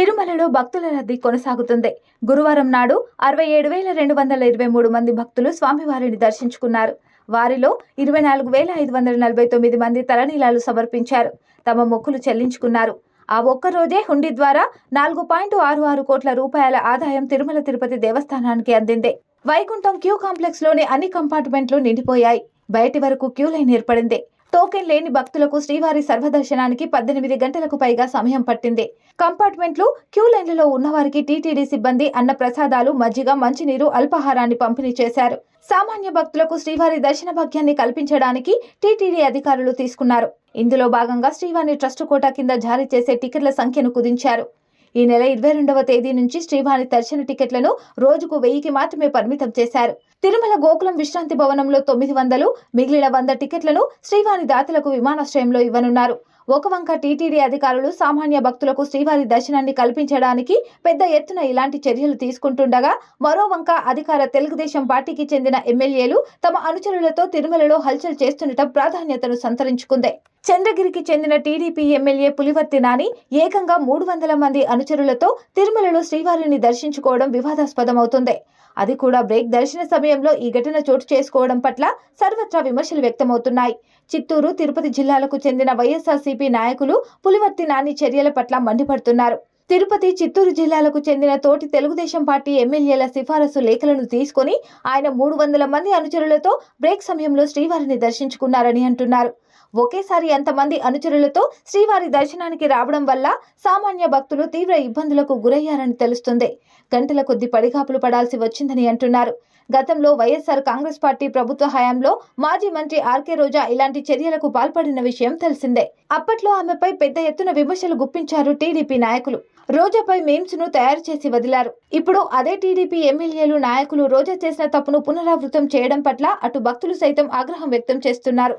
తిరుమలలో భక్తుల రద్దీ కొనసాగుతుంది. గురువారం నాడు అరవై ఏడు వేల రెండు వందల ఇరవై మూడు మంది భక్తులు స్వామివారిని దర్శించుకున్నారు. వారిలో ఇరవై నాలుగు వేల ఐదు వందల నలభై తొమ్మిది మంది తలనీలాలు సమర్పించారు. తమ మొక్కులు చెల్లించుకున్నారు. ఆ ఒక్క రోజే హుండీ ద్వారా నాలుగు పాయింట్ ఆరు ఆరు కోట్ల రూపాయల ఆదాయం తిరుమల తిరుపతి దేవస్థానానికి అందింది. వైకుంఠం క్యూ కాంప్లెక్స్లోని అన్ని కంపార్ట్మెంట్లు నిండిపోయాయి. బయటి వరకు క్యూ లైన్ ఏర్పడింది. టోకెన్ లేని భక్తులకు శ్రీవారి సర్వదర్శనానికి పద్దెనిమిది గంటలకు పైగా సమయం పట్టింది. కంపార్ట్మెంట్లు క్యూ లైన్లలో ఉన్నవారికి టీటీడీ సిబ్బంది అన్న ప్రసాదాలు మజ్జిగ మంచినీరు అల్పాహారాన్ని పంపిణీ చేశారు. సామాన్య భక్తులకు శ్రీవారి దర్శన భాగ్యాన్ని కల్పించడానికి టీటీడీ అధికారులు తీసుకున్నారు. ఇందులో భాగంగా శ్రీవారి ట్రస్ట్ కోటా కింద జారీ చేసే టికెట్ల సంఖ్యను కుదించారు. ఈ నెల ఇరవై రెండవ తేదీ నుంచి శ్రీవారి దర్శన టికెట్లను రోజుకు వెయ్యికి మాత్రమే పరిమితం చేశారు. తిరుమల గోకులం విశ్రాంతి భవనంలో తొమ్మిది వందలు మిగిలిన వంద టికెట్లను శ్రీవారి దాతలకు విమానాశ్రయంలో ఇవ్వనున్నారు. ఒక వంక టీటీడీ అధికారులు సామాన్య భక్తులకు శ్రీవారి దర్శనాన్ని కల్పించడానికి పెద్ద ఎత్తున ఇలాంటి చర్యలు తీసుకుంటుండగా మరో వంక అధికార తెలుగుదేశం పార్టీకి చెందిన ఎమ్మెల్యేలు తమ అనుచరులతో తిరుమలలో హల్చల్ చేస్తుండటం ప్రాధాన్యతను సంతరించుకుంది. చంద్రగిరికి చెందిన టీడీపీ ఎమ్మెల్యే పులివర్తి నాని ఏకంగా మూడు వందల మంది అనుచరులతో తిరుమలలో శ్రీవారిని దర్శించుకోవడం వివాదాస్పదమవుతుంది. అది కూడా బ్రేక్ దర్శన సమయంలో ఈ ఘటన చోటు చేసుకోవడం పట్ల సర్వత్రా విమర్శలు వ్యక్తమవుతున్నాయి. చిత్తూరు తిరుపతి జిల్లాలకు చెందిన వైఎస్ఆర్సీపీ నాయకులు పులివర్తి నాని చర్యల పట్ల మండిపడుతున్నారు. తిరుపతి చిత్తూరు జిల్లాలకు చెందిన తోటి తెలుగుదేశం పార్టీ ఎమ్మెల్యేల సిఫారసు లేఖలను తీసుకొని ఆయన మూడు వందల మంది అనుచరులతో బ్రేక్ సమయంలో శ్రీవారిని దర్శించుకున్నారని అంటున్నారు. ఒకేసారి ఎంతమంది అనుచరులతో శ్రీవారి దర్శనానికి రావడం వల్ల సామాన్య భక్తులు తీవ్ర ఇబ్బందులకు గురయ్యారని తెలుస్తుంది. గంటల కొద్ది పడిగాపులు పడాల్సి వచ్చిందని అంటున్నారు. గతంలో వైఎస్ఆర్ కాంగ్రెస్ పార్టీ ప్రభుత్వ హయాంలో మాజీ మంత్రి ఆర్కే రోజా ఇలాంటి చర్యలకు పాల్పడిన విషయం తెలిసిందే. అప్పట్లో ఆమెపై పెద్ద ఎత్తున విమర్శలు గుప్పించారు టీడీపీ నాయకులు. రోజాపై మేమ్స్ను తయారు చేసి వదిలారు. ఇప్పుడు అదే టీడీపీ ఎమ్మెల్యేలు నాయకులు రోజా చేసిన తప్పును పునరావృతం చేయడం పట్ల అటు భక్తులు సైతం ఆగ్రహం వ్యక్తం చేస్తున్నారు.